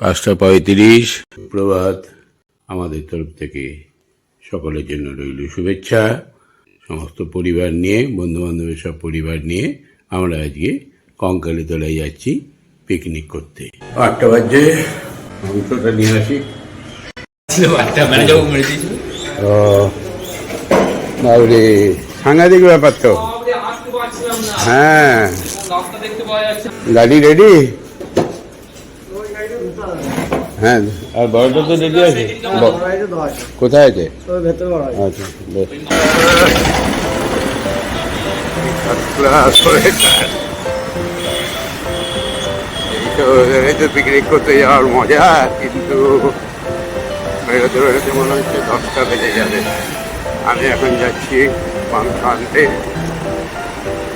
পাঁচটা পঁয়ত্রিশ। প্রভাত আমাদের তরফ থেকে সকলের জন্য রইল শুভেচ্ছা। সমস্ত পরিবার নিয়ে বন্ধু বান্ধবের সব পরিবার নিয়ে আমরা আজকে কঙ্কালী তলায় যাচ্ছি পিকনিক করতে। আটটা বাজে মাংসটা নিয়ে আসি। বাবরে সাংঘাতিক ব্যাপার তো। হ্যাঁ। গাড়ি রেডি হ্যাঁ। আর বড়টা তো রেডি আছে? কোথায় আছে? আচ্ছা বেশ। এই তো পিকনিক করতে যাওয়ার মজা কিন্তু বেরোতে বেরোতে মনে হচ্ছে দশটা বেজে যাবে। আমি এখন যাচ্ছি মাংস আনতে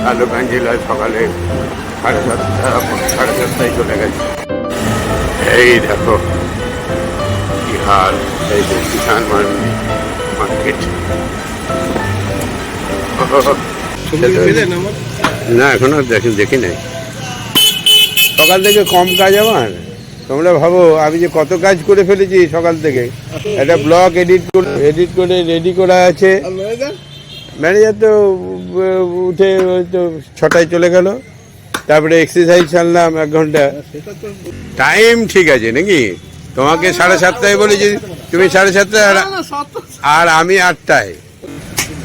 আলুগঞ্জ জেলায় সকালে সাড়ে সাতটা সাড়ে সাতটায় চলে গেছে। এই দেখো। হাল এই যে মান্ডি মার্কেট না এখনও দেখি দেখি নাই। সকাল থেকে কম কাজ আমার। তোমরা ভাবো আমি যে কত কাজ করে ফেলেছি সকাল থেকে। একটা ব্লগ এডিট করে এডিট করে রেডি করা আছে। ম্যানেজার? তো উঠে ওই তো ছটায় চলে গেল। তারপরে এক্সারসাইজ ছাড়লাম এক ঘণ্টা। টাইম ঠিক আছে নাকি? তোমাকে সাড়ে সাতটায় বলেছি তুমি সাড়ে সাতটায় আর- আমি আটটায়।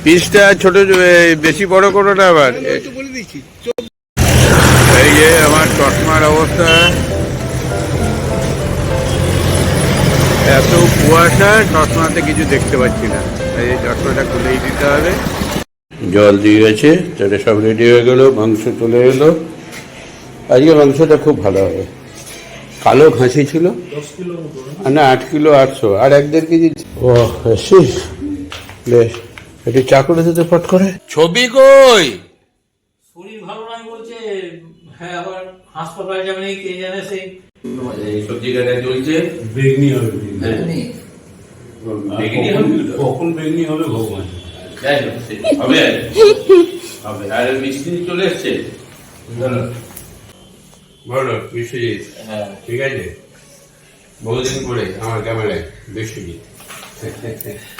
পিসটা ছোট বেশি বড় করো না আবার। এই যে আমার চশমার অবস্থা। এত কুয়াশা চশমাতে কিছু দেখতে পাচ্ছি না। এই চশমাটা খুলেই দিতে হবে। জল দিয়ে গেছে তাহলে সব রেডি হয়ে গেল মাংস চলে এলো। আজকে মাংসটা খুব ভালো হবে। কালো খাসি ছিল? আর না আট কিলো আটশো আর এক দেড় কেজি ও এসছিস বেশ। একটু চা করে দিতে ফট করে? ছবি কই? শরীর ভালো নয় বলছে হ্যাঁ আবার হাসপাতালে যাবে নাকি কে জানে সেই। সবজি কাটা চলছে। বেগনি হবে বেগনি। হবে কখন বেগনি হবে ভগবান যাই হবে। হবে। আর মিষ্টি চলে এসছে। বলো বিশ্বজিৎ হ্যাঁ ঠিক আছে? বহুদিন পরে আমার ক্যামেরায় বিশ্বজিৎ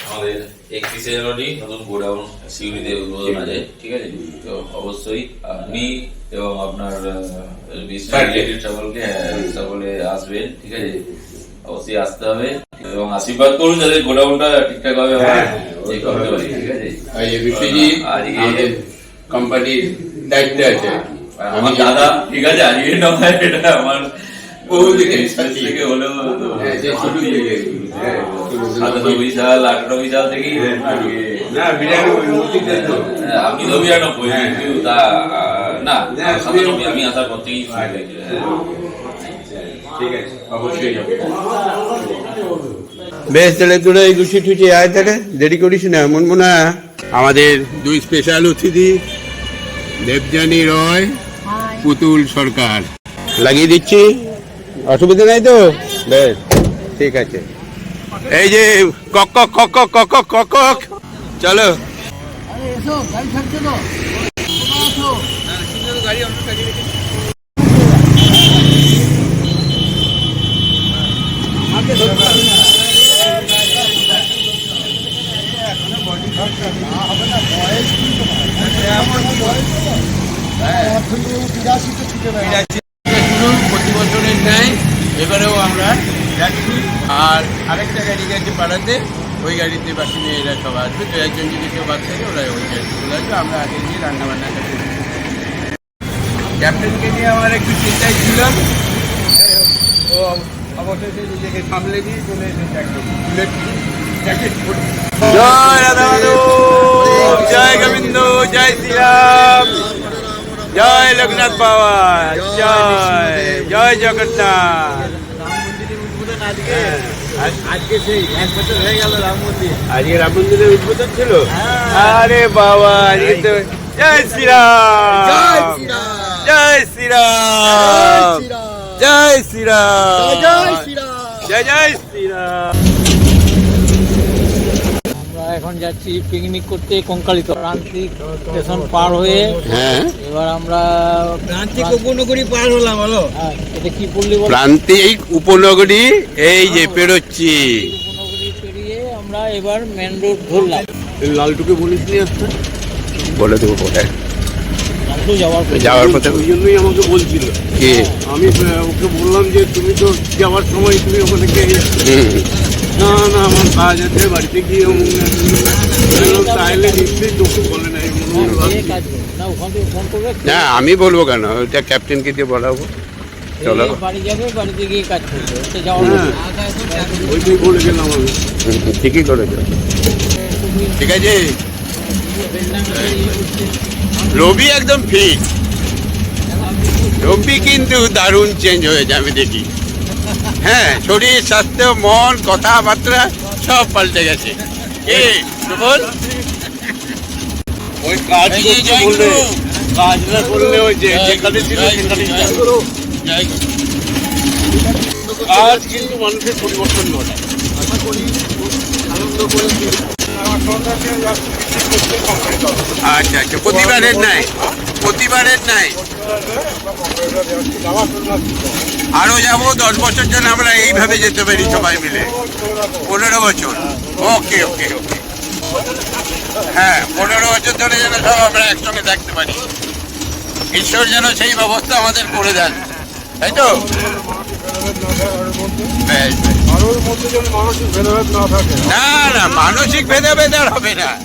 আমাদের একত্রিশে জানুয়ারি নতুন গোডাউন সিউড়িতে উদ্বোধন আছে ঠিক আছে? তো অবশ্যই আপনি এবং আপনার. সকলকে হ্যাঁ, সকলে আসবেন ঠিক আছে? অবশ্যই আসতে হবে এবং আশীর্বাদ করুন যাতে গোডাউনটা ঠিকঠাক ভাবে হ্যাঁ, ঠিক আছে? আর এই কোম্পানির দায়িত্বে আছে। আমার দাদা ঠিক আছে আজকে নয় এটা আমার শেষ থেকে হলেও সে শুরু থেকে। শুরু থেকে। সাতানব্বই সাল আটানব্বই সাল থেকেই আজকে না বিরানব্বই মূর্তিতে তো আপনি তো বিরানব্বই। তা না না, সাতানব্বই আমি আসার পর থেকেই ঠিক আছে অবশ্যই বেশ তাহলে তোরা এই গুছি টুচি আয় তাহলে দেরি করিস না মন মনা আমাদের দুই স্পেশাল অতিথি দেবযানী রয় পুতুল সরকার। লাগিয়ে দিচ্ছি। অসুবিধা নাই তো? বেশ ঠিক আছে। এই যে কক কক কক কক কক কক কক চলো। হবে না বয়স প্রতি বছরের ন্যায় এবারেও আমরা যাচ্ছি আর আরেকটা গাড়ি গেছে পাড়াতে ওই গাড়িতে বাকি মেয়েরা সব আসবে দু একজন যদি কেউ বাদ থাকে ওরা ওই গাড়িতে চলে আসবে আমরা আগে গিয়ে রান্না বান্নাটা করি ক্যাপ্টেনকে নিয়ে আমার একটু চিন্তায় ছিলাম ও অবশেষে নিজেকে সামলে দিয়ে চলে এসেছে একদম জ্যাকেট জয় রাধা জয় গোবিন্দ, জয় শ্রীরাম। জয় লোকনাথ বাবা জয় জয় জগন্নাথ। আজকে সেই এক বছর হয়ে গেল রাম মন্দির আজকে রাম মন্দিরের উদ্বোধন ছিল? আরে বাবা আজকে তো জয় শ্রীরাম। জয় শ্রীরাম। জয় শ্রীরাম। জয় জয় শ্রীরাম আমরা এখন এখন যাচ্ছি পিকনিক করতে কঙ্কালিত। প্রান্তিক স্টেশন পার হয়ে হ্যাঁ। এবার আমরা প্রান্তিক উপনগরী পার হলাম হলো হ্যাঁ, এটা কি বললি বল? প্রান্তিক উপনগরী এই যে পেরোচ্ছি। উপনগরী পেরিয়ে আমরা এবার মেন রোড ধরলাম। লালটুকে বলিস নি আসতে বলে দেবো কোথায়? যাওয়ার পথে। ওই জন্যই আমাকে বলছিল। আমি ওকে বললাম যে তুমি তো যাওয়ার সময় তুমি ওখানে। না না আমার কাজ আছে বাড়িতে গিয়ে তাহলে নিশ্চয়ই তোকে বলে? না ওখান থেকে ফোন করবে না আমি বলব কেন? ওইটা ক্যাপ্টেনকে দিয়ে বলাবো চলো। এই বাড়ি যাবে বাড়িতে গিয়ে কাজ করবে। ওটা যাওয়ার হ্যাঁ। ওইটাই বলে গেলাম আমি। ঠিকই করেছ। ঠিক আছে? রবি একদম ফিট রবি কিন্তু দারুণ চেঞ্জ হয়েছে আমি দেখি। হ্যাঁ শরীর স্বাস্থ্য মন কথাবার্তা সব পাল্টে গেছে। কি? বল ওই কাজ করতে বললে কাজ না করলে ওই যে যেখানে ছিল সেখানে জয় যাও। জয় কাজ কিন্তু মানুষের পরিবর্তন ঘটায় আচ্ছা আচ্ছা প্রতিবারের নাই প্রতিবারের নাই। আরও যাব, দশ বছর জন্য আমরা এইভাবে যেতে পারি সবাই মিলে। পনেরো বছর। ওকে ওকে ওকে। হ্যাঁ পনেরো বছর ধরে যেন সব আমরা একসঙ্গে থাকতে পারি। ঈশ্বর যেন সেই ব্যবস্থা আমাদের করে দেন। তাই তো। না না, মানসিক ভেদাভেদ আর হবে না।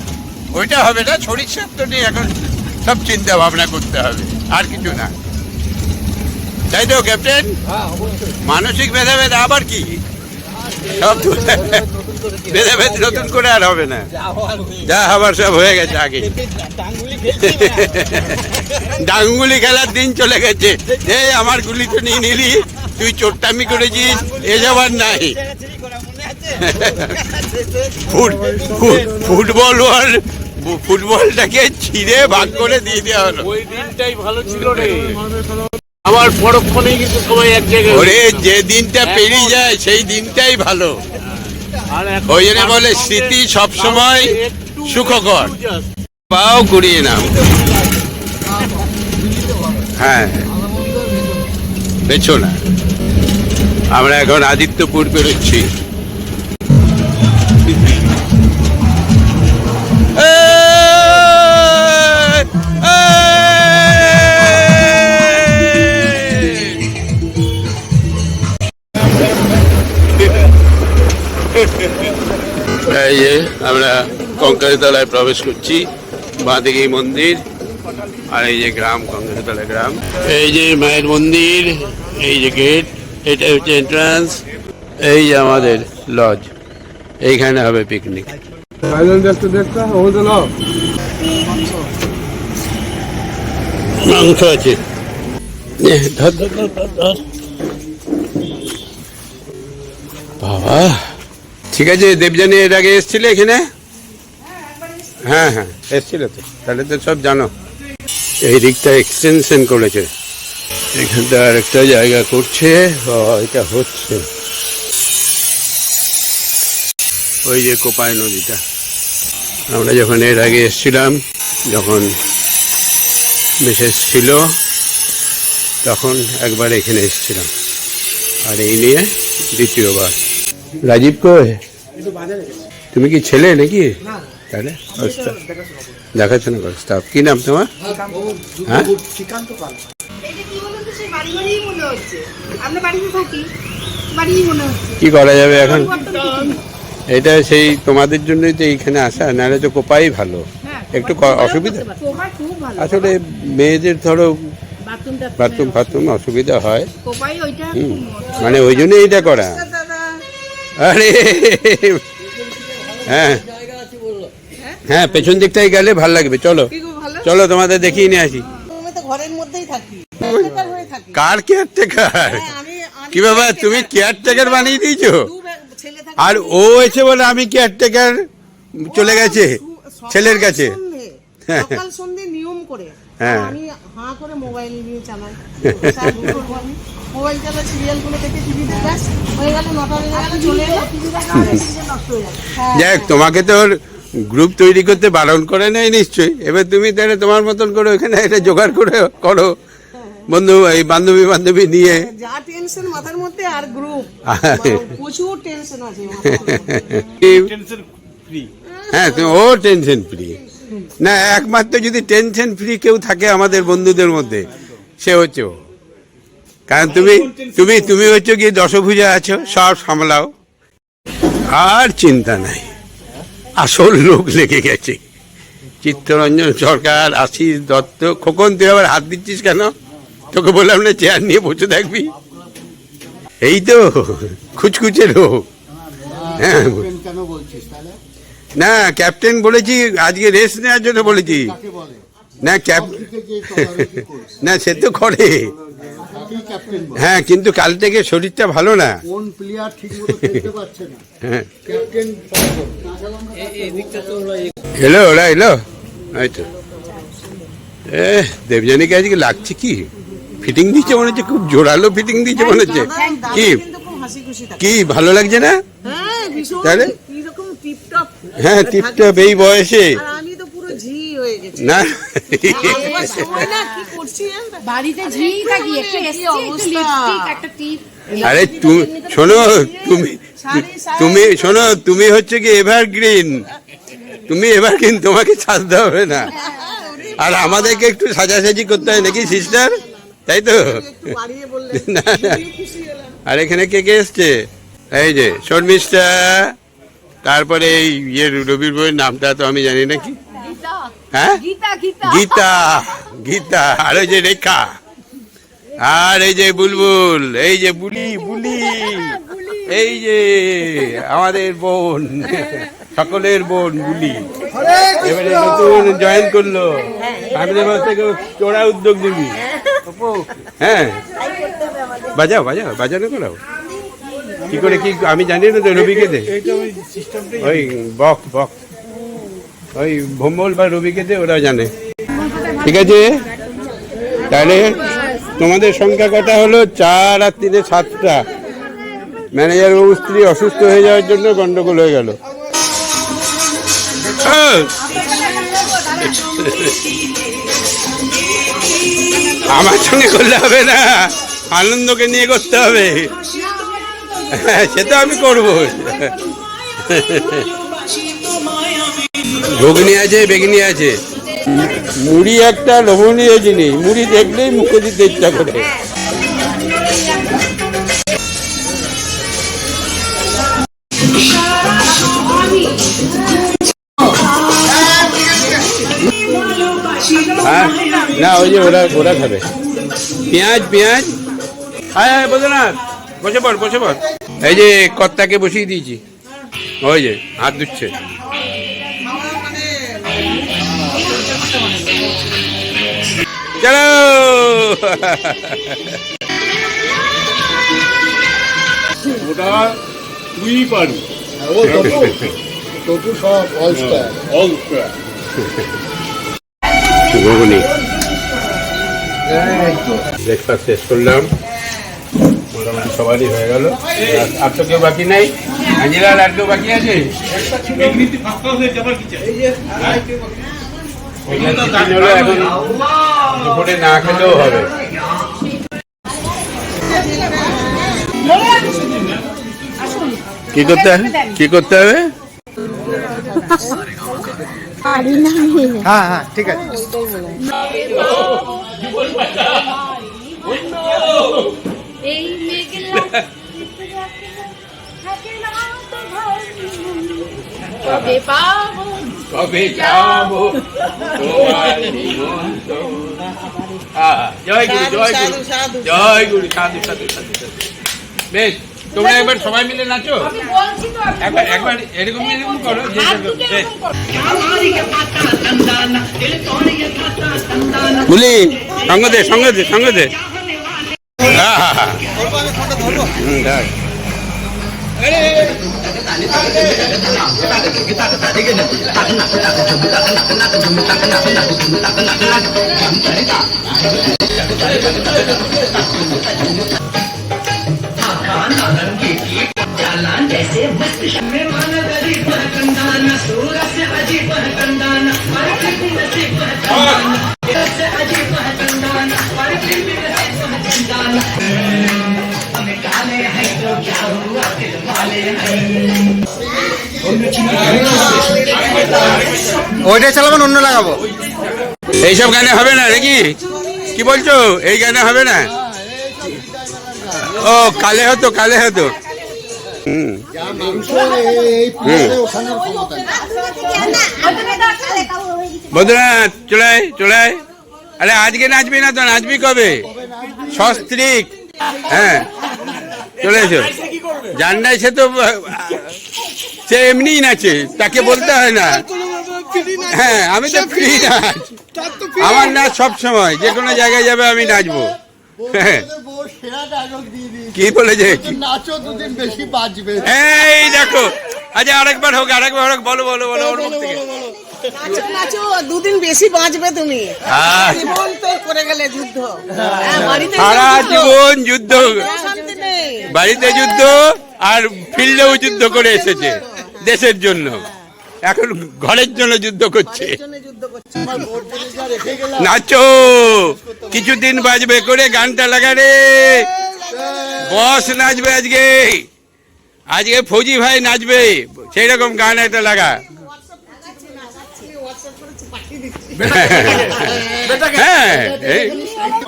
ওইটা হবে না, শরীর নিয়ে এখন সব চিন্তা ভাবনা করতে হবে আর কিছু না। তাই তো ক্যাপ্টেন? মানসিক ভেদাভেদ আবার কি? সব ভেদাভেদ নতুন করে আর হবে না। যা হবার সব হয়ে গেছে আগে। ডাঙ্গুলি খেলার দিন চলে গেছে। এই আমার গুলি তো নিয়ে নিলি। তুই চোট্টামি করেছিস এসব আর নাই। ফুট- ফুট- ফুটবল ওর ফুটবলটাকে ছিঁড়ে ভাগ করে দিয়ে দেওয়া হলো। ওই দিনটাই ভালো ছিল রে। আমার পরক্ষণেই কিন্তু সবাই এক জায়গায় ওরে যে দিনটা পেরিয়ে যায় সেই দিনটাই ভালো। ওই জন্য বলে স্মৃতি সবসময় সুখকর। পাও কুড়িয়ে নাও। হ্যাঁ। পেছো না। আমরা এখন আদিত্যপুর বেরোচ্ছি। এই যে আমরা কঙ্কালীতলায় প্রবেশ করছি বাঁদিকে মন্দির আর এই যে গ্রাম কঙ্কালীতলা গ্রাম। এই যে মায়ের মন্দির এই যে গেট এটা হচ্ছে এন্ট্রান্স এই যে আমাদের লজ এইখানে হবে পিকনিক মাংস আছে। ধর ধর ধর ধর, ধর। বাবা ঠিক আছে দেবজানি এর আগে এসেছিলে এখানে? হ্যাঁ হ্যাঁ এসছিল তো। তাহলে তো সব জানো। এই দিকটা এক্সটেনশন করেছে। এখানটা আরেকটা জায়গা করছে। এটা হচ্ছে। ওই যে কোপাই নদীটা। আমরা যখন এর আগে এসছিলাম, যখন বিশেষ ছিল, তখন একবার এখানে এসেছিলাম। আর এই নিয়ে দ্বিতীয়বার। রাজীব কই? তুমি কি ছেলে নাকি? তাহলে আচ্ছা। দেখাশোনা করো স্টাফ কি নাম তোমার? হ্যাঁ? এটা কি মনে মনে কি করা যাবে এখন। এটা সেই তোমাদের জন্যই তো এইখানে আসা নাহলে তো কোপাই ভালো। হ্যাঁ, একটু ক- অসুবিধা? কোপাই খুব ভালো। আসলে মেয়েদের ধরো বাথরুম ফাথরুম অসুবিধা হয়। হুম। মানে ওই জন্যই এইটা করা। আরে হ্যাঁ। হ্যাঁ পেছন দিকটাই গেলে ভালো লাগবে চলো। কি গো ভালো? চলো তোমাদের দেখিয়ে নিয়ে আসি। ঘরের মধ্যেই থাকি। কেয়ারটেকার হয়ে থাকি। কার কেয়ারটেকার হ্যাঁ, কি বাবা তুমি কেয়ারটেকার বানিয়ে দিয়েছ? আর ও এসে বলে আমি কেয়ারটেকার চলে গেছে ছেলের কাছে। সন্ধে, সকাল সন্ধে নিয়ম করে। হ্যাঁ। আমি হাঁ করে মোবাইল নিয়ে চালাই। স্যার, কি করব আমি? মোবাইল চালাই সিরিয়ালগুলো টিভিতে ব্যাস হয়ে গেল নটা বেজে চলে এলো। টিভি দেখা হলে টিভিটা নষ্ট হয়ে যাবে হ্যাঁ, যাক তোমাকে তো গ্রুপ তৈরি করতে বারণ করে নাই নিশ্চয়ই। এবার তুমি তাহলে তোমার মতন করে ওখানে এটা জোগাড় করে করো। বন্ধু এই বান্ধবী বান্ধবী নিয়ে। যা টেনশন মাথার মধ্যে আর গ্রুপ প্রচুর টেনশন আছে টেনশন ফ্রি হ্যাঁ তুমি ও টেনশন ফ্রি না, একমাত্র যদি টেনশন ফ্রি কেউ থাকে আমাদের বন্ধুদের মধ্যে, সে হচ্ছে কারণ তুমি তুমি তুমি হচ্ছে গিয়ে দশভুজা আছো, সব সামলাও। আর চিন্তা নাই। আসল লোক লেগে গেছে। চিত্তরঞ্জন সরকার আশিস দত্ত, খোকন, তুই আবার হাত দিচ্ছিস কেন? তোকে বললাম না চেয়ার নিয়ে বসে থাকবি? এই তো, খুচখুচে লোক। হ্যাঁ। না ক্যাপ্টেন বলেছি আজকে রেস্ট নেওয়ার জন্য বলেছি। না ক্যাপ না সে তো করে। হ্যাঁ কিন্তু কাল থেকে শরীরটা ভালো না। কোন প্লেয়ার ঠিক খেলতে পারছে না? হ্যাঁ। ক্যাপ্টেন এলো ওরা এলো। এই তো। এ দেবজানীকে আজকে লাগছে কি? ফিটিং দিচ্ছে মনে হচ্ছে খুব জোরালো ফিটিং দিচ্ছে মনে হচ্ছে। কি? কিন্তু খুব হাসি খুশি থাকে। কি ভালো লাগছে না? হ্যাঁ তাহলে? হ্যাঁ টিপটপ এই বয়সে। আমি তো পুরো ঝি হয়ে গেছি। না। সময় না কি করছি বাড়িতে ঝি থাকি একটা কি এসছি একটু অবস্থা? লিপস্টিক একটা টিপ। আরে তুমি শোনো তুমি। তুমি শোনো তুমি হচ্ছে কি এভারগ্রিন তুমি এভারগ্রিন তোমাকে সাজতে হবে না। আর আমাদেরকে একটু সাজাসাজি করতে হয় নাকি সিস্টার তাই তো? আর এখানে কে কে এসছে? এই যে শর্মিষ্ঠা তারপরে এই ইয়ে রবির বইয়ের নামটা তো আমি জানি না কি হ্যাঁ? গীতা গীতা। গীতা গীতা। আর ওই যে রেখা। আর এই যে বুলবুল এই যে বুলি বুলি। এই যে আমাদের বোন সকলের বোন বুলি। এবারে নতুন জয়েন করল। মাস থেকে চোরা উদ্যোগ নিবি। হ্যাঁ। বাজাও বাজাও বাজানো করাও। কি করে কি আমি জানি না তো রবিকে দে। ওই বক বক। ওই ভোম্বল বা রবিকে দে ওরা জানে। ঠিক আছে? তাহলে তোমাদের সংখ্যা কটা হলো? চার আর তিনে সাতটা। ম্যানেজার বাবু স্ত্রী অসুস্থ হয়ে যাওয়ার জন্য গন্ডগোল হয়ে গেল। আহ! আমার সঙ্গে করলে হবে না। আনন্দকে নিয়ে করতে হবে। হ্যাঁ, সে তো আমি করব। ঘুগনি আছে, বেগনি আছে। মুড়ি একটা লোভনীয় জিনিস মুড়ি দেখলেই মুখে দিতে ইচ্ছা করে। হ্যাঁ না, ওই যে ওরা ওরা খাবে। পেঁয়াজ পেঁয়াজ। হ্যাঁ হ্যাঁ বলনাথ বসে পড় বসে পড়। এই যে কর্তাকে বসিয়ে দিয়েছি। ওই যে হাত ধুচ্ছে। চলো! ওটা তুই পারবি। ও তপু তপু সব অল স্টার ঘুগনি ব্রেকফাস্ট শেষ করলাম। মোটামুটি সবারই হয়ে গেল। আর- আর তো কেউ বাকি নাই। আঞ্জিলাল আর কেউ বাকি আছে? হলো এখন দুপুরে না খেলেও হবে। কি করতে হবে? কি করতে হবে? হ্যাঁ হ্যাঁ ঠিক আছে। এই মেঘলা কবে পাবো? কবে যাব? তোমার জয় গুরু জয় গুরু। সাধু, সাধু, জয় গুরু সাধু সাধু সাধু সাধু। বেশ তোমরা একবার সবাই মিলে নাচো? আমি বলছি তো একবার একবার এরকম এরকম করো। বলি সঙ্গ দে সঙ্গ দে। जैसे मस्त में माना गरीब बहकंदाना सूरत से अजीब बहकंदाना मरकत नसीब बहकंदाना से अजीब बहकंदाना ওইটা চালাবেন অন্য লাগাবো। এইসব গানে হবে না নাকি? কি বলছো? এই গানে হবে না? ও, কালে হতো কালে হতো। বন্ধুরা চলে চলে আরে আজকে নাচবি না তো? নাচবি কবে? সস্ত্রিক। হ্যাঁ চলে এসো। জান নাই সে তো, সে এমনিই নাচে, তাকে বলতে হয় না। হ্যাঁ আমি তো ফ্রি নাচ। আমার নাচ সব সময়, যে কোনো জায়গায় যাবে আমি নাচবো। হ্যাঁ। কি বলেছে? এই দেখো আচ্ছা আরেকবার হোক আরেকবার হোক, বলো বলো বলো, ওর নাচো নাচো দুদিন বেশি বাঁচবে তুমি। জীবন তো করে গেলে যুদ্ধ। হ্যাঁ, বাড়িতে সারা যুদ্ধ। জীবন যুদ্ধ বাড়িতে যুদ্ধ আর ফিল্ডেও যুদ্ধ করে এসেছে দেশের জন্য। এখন ঘরের জন্য যুদ্ধ করছে। জন্য যুদ্ধ করছে। আমার ভোট জেনে যা রেখে গেলাম। নাচো। কিছুদিন বাজবে করে গানটা লাগা রে। বস নাচবে আজকে। আজকে ফৌজি ভাই নাচবে। সেই রকম গান একটা লাগা। হ্যাঁ এই,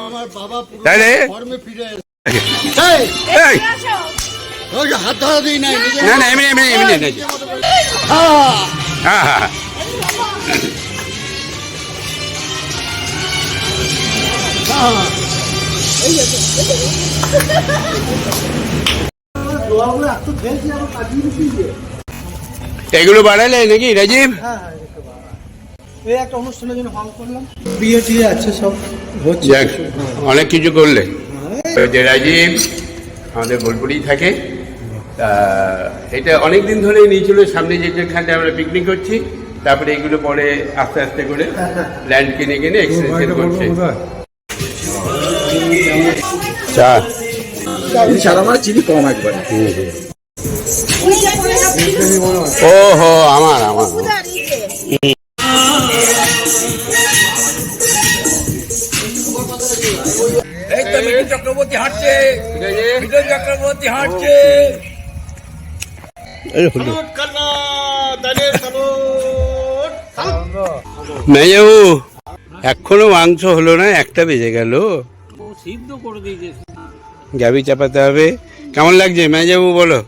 আমার বাবা পুরো তাহলে? ফর্মে ফিরে এসেছে। এই, এই, ওই যে হাত ধরা দিই না না এমনি এমনি এমনি হ্যাঁ হ্যাঁ হ্যাঁ এগুলো বাড়ালে নাকি রাজীব? এই একটা অনুষ্ঠানের জন্য হল করলাম। বিয়ে টিয়ে আছে সব। হচ্ছে। অনেক কিছু করলে। তো যে রাজীব আমাদের বোলপুরেই থাকে। তা এটা অনেক দিন ধরেই নিয়েছিল সামনে যে যেখানে আমরা পিকনিক করছি তারপরে এগুলো পরে আস্তে আস্তে করে ল্যান্ড কিনে কিনে এক্সটেনশন করছে। চা। সারা মাছ চিনি কম একবার ও হো আমার আমার। চক্রবর্তী হাঁটছে। মিঠুন চক্রবর্তী হাঁটছে। এখনও মাংস হলো না একটা বেজে গেল। সিদ্ধ করে দিয়েছে গাবি চাপাতে হবে। কেমন লাগছে মেয়েবাবু বলো।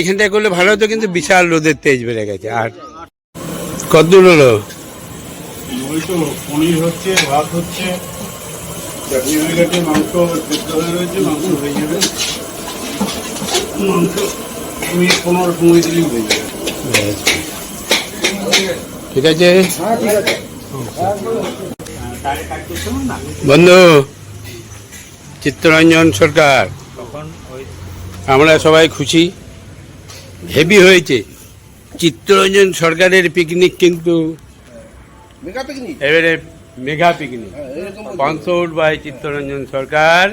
এখানটায় করলে ভালো হতো কিন্তু বিশাল রোদের তেজ বেড়ে গেছে। আর কতদূর হলো? ওই তো পনির হচ্ছে ভাত হচ্ছে। চাটনি হয়ে গেছে মাংস হয়ে রয়েছে মাংস হয়ে যাবে। মাংস তুমি পনেরো সময় দিলেই হয়ে যাবে ঠিক আছে? বন্ধু চিত্তরঞ্জন সরকার। আমরা সবাই খুশি। হেভি হয়েছে। চিত্তরঞ্জন সরকারের পিকনিক কিন্তু এবারে mega picnic. Sponsored by Chittaranjan Sarkar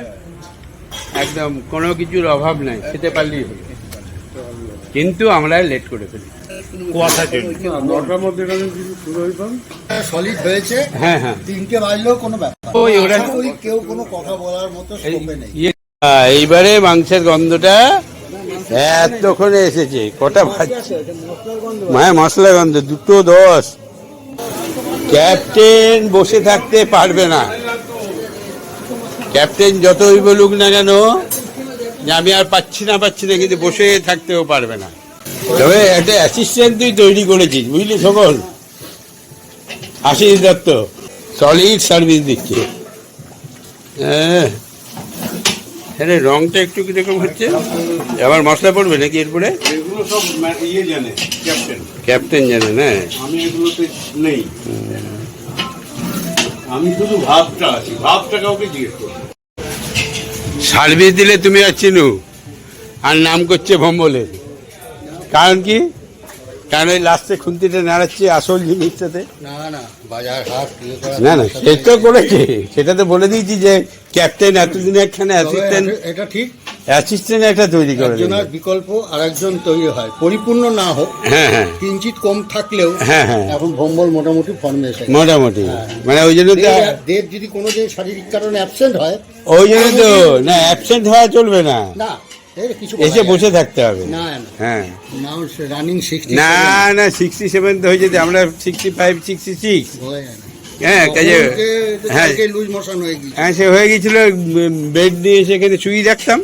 একদম কোনো কিছুর অভাব নাই খেতে পারলেই হলো কিন্তু আমরা লেট করে ফেলি। সলিড হয়েছে হ্যাঁ হ্যাঁ। তিনটে বাজলেও কোনো ব্যাপার। ওই ওরা আশা করি কেউ কোনো কথা বলার মতো এই- স্কোপে নেই। ইয়ে- এইবারে মাংসের গন্ধটা এতক্ষণে এসেছে কটা ভাজছে হ্যাঁ মশলা গন্ধ দুটো দশ। ক্যাপ্টেন বসে থাকতে পারবে না। ক্যাপ্টেন যতই বলুক না কেন যে আমি আর পাচ্ছি না পাচ্ছি না, কিন্তু বসে থাকতেও পারবে না। তবে একটা অ্যাসিস্ট্যান্ট তুই তৈরি করেছিস বুঝলি সকল আশিস দত্ত সলিড সার্ভিস দিচ্ছে। হ্যাঁ। আরে রংটা একটু কীরকম হচ্ছে? আবার মশলা পড়বে নাকি এরপরে? এগুলো সব ইয়ে জানে ক্যাপ্টেন ক্যাপ্টেন জানেন হ্যাঁ আমি এগুলোতে নেই। আমি শুধু ভাবটা আছি ভাবটা কাউকে জিজ্ঞেস সার্ভিস দিলে তুমি আর চিনু আর নাম করছে ভম্বলের কারণ কি? কারণ ওই লাস্টে খুন্তিটা নাড়াচ্ছে আসল জিনিসটাতে? না না বাজার হাট না না সে তো করেছে। সেটা তো বলে দিয়েছি যে ক্যাপ্টেন এতদিন একখানে অ্যাসিস্ট্যান্ট এটা- ঠিক। অ্যাসিস্ট্যান্ট একটা তৈরি করে একজনের বিকল্প তৈরি হয়। পরিপূর্ণ না হোক হ্যাঁ হ্যাঁ। কিঞ্চিত কম থাকলেও হ্যাঁ, হ্যাঁ। এখন ভম্বল মোটামুটি ফর্মে এসে মোটামুটি মানে ওই জন্য তো দেব- যদি কোনো দিন শারীরিক কারণে অ্যাবসেন্ট হয় ওই জন্য তো না অ্যাবসেন্ট হওয়া চলবে না। না এসে বসে থাকতে হবে। হ্যাঁ। না না সিক্সটি সেভেন তো হয়ে যেতে আমরা সিক্সটি ফাইভ সিক্সটি সিক্স হয়ে হ্যাঁ কাজে হ্যাঁ। হয়ে হ্যাঁ সে হয়ে গেছিল বেড নিয়ে সেখানে শুয়ে রাখতাম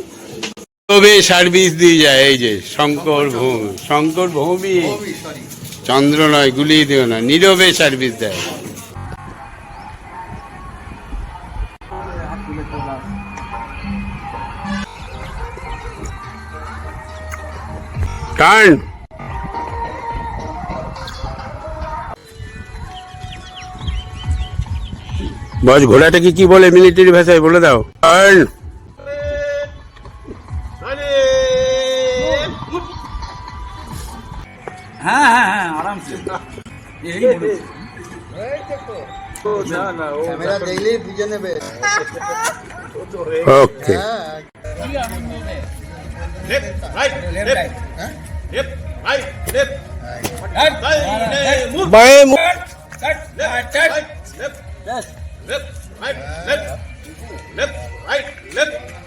তবে সার্ভিস দিয়ে যায় এই যে শঙ্কর ভৌমি শঙ্কর ভৌমি। চন্দ্র নয় গুলিয়ে দিও না নীরবে সার্ভিস দেয়। টার্ন বস ঘোড়াটাকে কি বলে মিলিটারি ভাষায় বলে দাও? টার্ন হ্যাঁ হ্যাঁ হ্যাঁ আরামসে। এই মনে Left, right, left. Left, right, left. Left, right, move. Bae. Left, right, left. Left, right, left. Left, right, left.